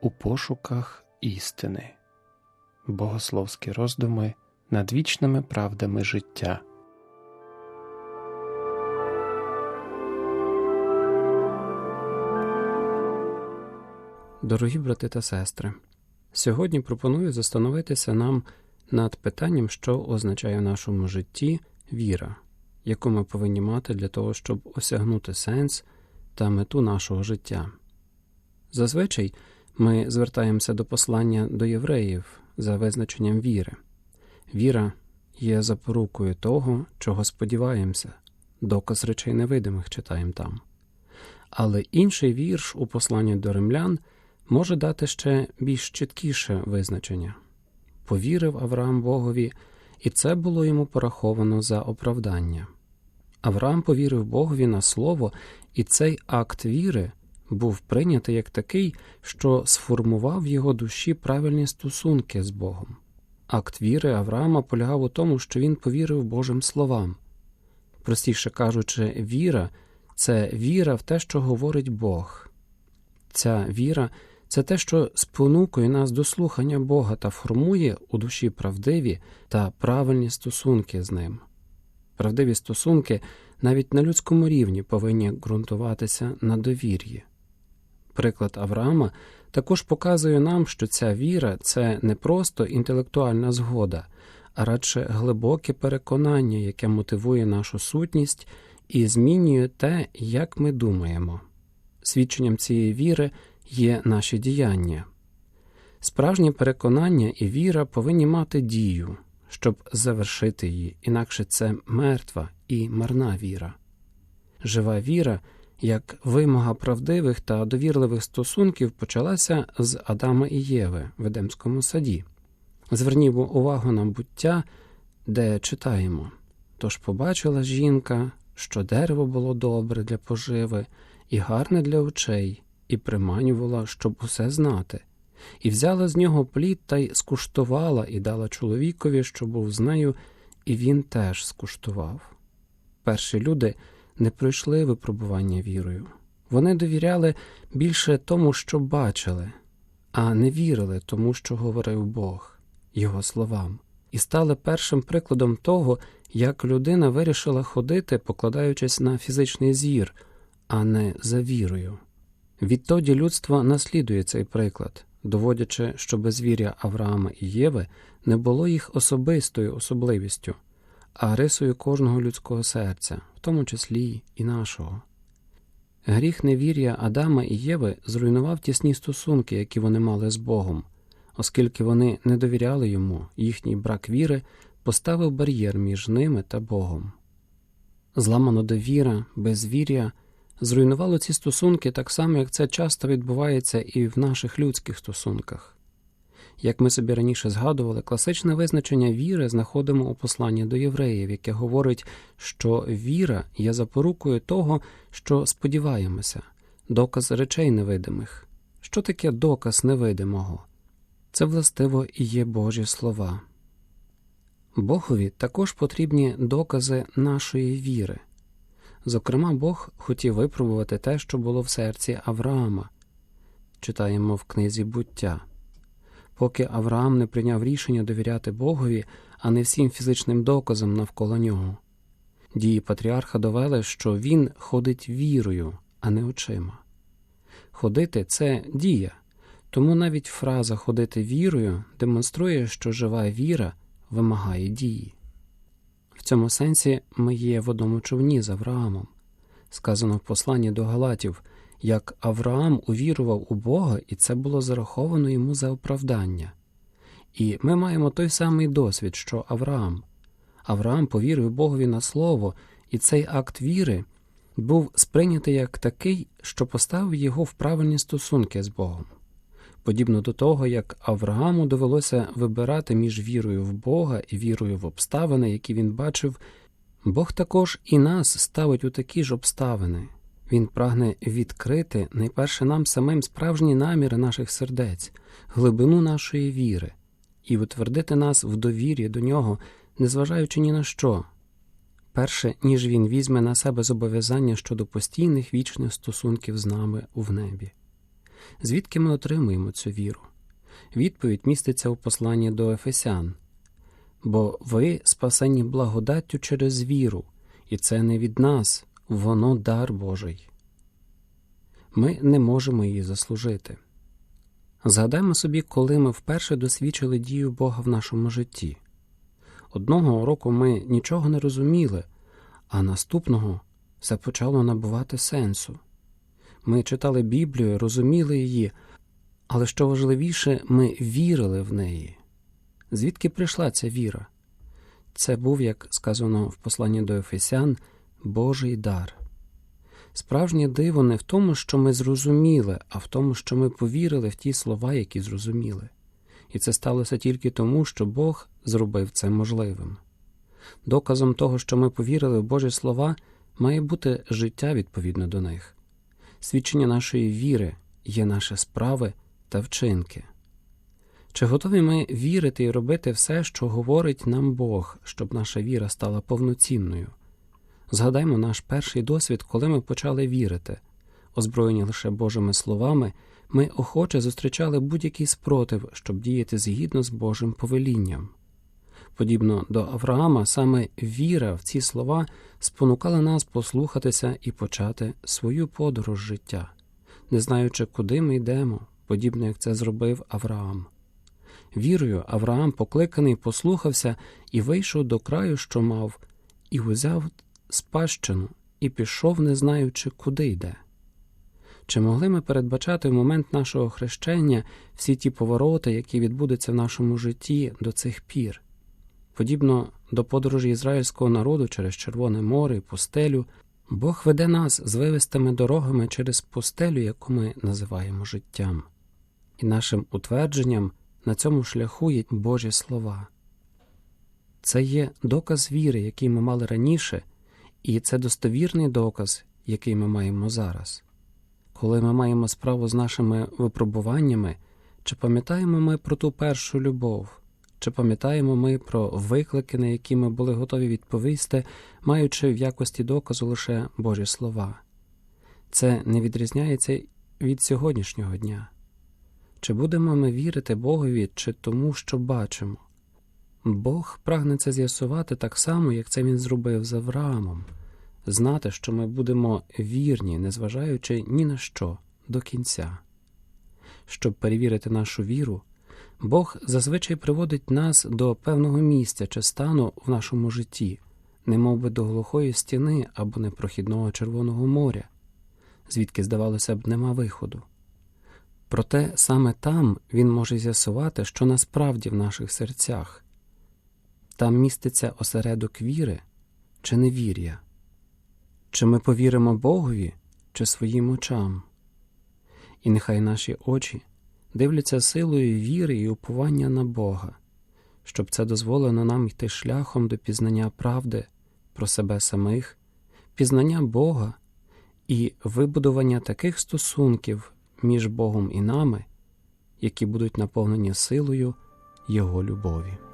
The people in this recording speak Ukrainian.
у пошуках істини, богословські роздуми над вічними правдами життя. Дорогі брати та сестри, сьогодні пропоную застановитися нам над питанням, що означає в нашому житті віра, яку ми повинні мати для того, щоб осягнути сенс та мету нашого життя. Зазвичай ми звертаємося до послання до євреїв за визначенням віри. Віра є запорукою того, чого сподіваємося, доказ речей невидимих читаємо там. Але інший вірш у посланні до римлян може дати ще більш чіткіше визначення повірив Авраам Богові, і це було йому пораховано за оправдання. Авраам повірив Богові на слово, і цей акт віри був прийнятий як такий, що сформував в його душі правильні стосунки з Богом. Акт віри Авраама полягав у тому, що він повірив Божим словам. Простіше кажучи, віра це віра в те, що говорить Бог. Ця віра це те, що спонукує нас до слухання Бога та формує у душі правдиві та правильні стосунки з ним. Правдиві стосунки навіть на людському рівні повинні ґрунтуватися на довір'ї. Приклад Авраама також показує нам, що ця віра це не просто інтелектуальна згода, а радше глибоке переконання, яке мотивує нашу сутність і змінює те, як ми думаємо. Свідченням цієї віри є наші діяння. Справжнє переконання і віра повинні мати дію, щоб завершити її, інакше це мертва і марна віра. Жива віра, як вимога правдивих та довірливих стосунків, почалася з Адама і Єви в Едемському саді. Звернімо увагу на буття, де читаємо тож побачила жінка, що дерево було добре для поживи і гарне для очей, і приманювала, щоб усе знати, і взяла з нього плід та й скуштувала і дала чоловікові, що був з нею, і він теж скуштував. Перші люди не пройшли випробування вірою. Вони довіряли більше тому, що бачили, а не вірили тому, що говорив Бог, Його словам, і стали першим прикладом того, як людина вирішила ходити, покладаючись на фізичний зір, а не за вірою. Відтоді людство наслідує цей приклад, доводячи, що безвір'я Авраама і Єви не було їх особистою особливістю, а рисою кожного людського серця, в тому числі і нашого. Гріх невір'я Адама і Єви зруйнував тісні стосунки, які вони мали з Богом, оскільки вони не довіряли йому, їхній брак віри поставив бар'єр між ними та Богом. Зламано довіра, безвір'я зруйнувало ці стосунки так само, як це часто відбувається і в наших людських стосунках. Як ми собі раніше згадували, класичне визначення віри знаходимо у посланні до євреїв, яке говорить, що віра є запорукою того, що сподіваємося, доказ речей невидимих. Що таке доказ невидимого? Це властиво і є Божі слова. Богові також потрібні докази нашої віри. Зокрема, Бог хотів випробувати те, що було в серці Авраама, читаємо в книзі буття. Поки Авраам не прийняв рішення довіряти Богові, а не всім фізичним доказам навколо нього. Дії патріарха довели, що він ходить вірою, а не очима. Ходити це дія, тому навіть фраза ходити вірою демонструє, що жива віра вимагає дії. В цьому сенсі ми є в одному човні з Авраамом. Сказано в посланні до Галатів, як Авраам увірував у Бога, і це було зараховано йому за оправдання. І ми маємо той самий досвід, що Авраам. Авраам повірив Богові на слово, і цей акт віри був сприйнятий як такий, що поставив його в правильні стосунки з Богом подібно до того, як Аврааму довелося вибирати між вірою в Бога і вірою в обставини, які він бачив, Бог також і нас ставить у такі ж обставини. Він прагне відкрити найперше нам самим справжні наміри наших сердець, глибину нашої віри, і утвердити нас в довір'ї до нього, незважаючи ні на що, перше ніж він візьме на себе зобов'язання щодо постійних вічних стосунків з нами в небі. Звідки ми отримуємо цю віру? Відповідь міститься у посланні до Ефесян. Бо ви спасені благодаттю через віру, і це не від нас, воно дар Божий. Ми не можемо її заслужити. Згадаймо собі, коли ми вперше досвідчили дію Бога в нашому житті. Одного року ми нічого не розуміли, а наступного все почало набувати сенсу. Ми читали Біблію, розуміли її, але що важливіше, ми вірили в неї. Звідки прийшла ця віра? Це був, як сказано в посланні до Ефесян, Божий дар. Справжнє диво не в тому, що ми зрозуміли, а в тому, що ми повірили в ті слова, які зрозуміли. І це сталося тільки тому, що Бог зробив це можливим. Доказом того, що ми повірили в Божі слова, має бути життя відповідно до них. Свідчення нашої віри є наші справи та вчинки. Чи готові ми вірити і робити все, що говорить нам Бог, щоб наша віра стала повноцінною? Згадаймо наш перший досвід, коли ми почали вірити. Озброєні лише Божими словами, ми охоче зустрічали будь-який спротив, щоб діяти згідно з Божим повелінням. Подібно до Авраама, саме віра в ці слова спонукала нас послухатися і почати свою подорож життя, не знаючи, куди ми йдемо, подібно як це зробив Авраам. Вірою Авраам покликаний послухався і вийшов до краю, що мав, і узяв спадщину, і пішов, не знаючи, куди йде. Чи могли ми передбачати в момент нашого хрещення всі ті повороти, які відбудуться в нашому житті до цих пір? Подібно до подорожі ізраїльського народу через Червоне море і пустелю, Бог веде нас звивистими дорогами через пустелю, яку ми називаємо життям, і нашим утвердженням на цьому шляху є Божі слова. Це є доказ віри, який ми мали раніше, і це достовірний доказ, який ми маємо зараз. Коли ми маємо справу з нашими випробуваннями, чи пам'ятаємо ми про ту першу любов, чи пам'ятаємо ми про виклики, на які ми були готові відповісти, маючи в якості доказу лише Божі слова? Це не відрізняється від сьогоднішнього дня. Чи будемо ми вірити Богові, чи тому, що бачимо? Бог прагне це з'ясувати так само, як це він зробив з Авраамом, знати, що ми будемо вірні, незважаючи ні на що до кінця. Щоб перевірити нашу віру, Бог зазвичай приводить нас до певного місця чи стану в нашому житті, немов би до глухої стіни або непрохідного Червоного моря, звідки, здавалося б, нема виходу. Проте саме там він може з'ясувати, що насправді в наших серцях там міститься осередок віри чи невір'я, чи ми повіримо Богові чи своїм очам. І нехай наші очі дивляться силою віри і уповання на Бога, щоб це дозволено нам йти шляхом до пізнання правди про себе самих, пізнання Бога і вибудування таких стосунків між Богом і нами, які будуть наповнені силою Його любові.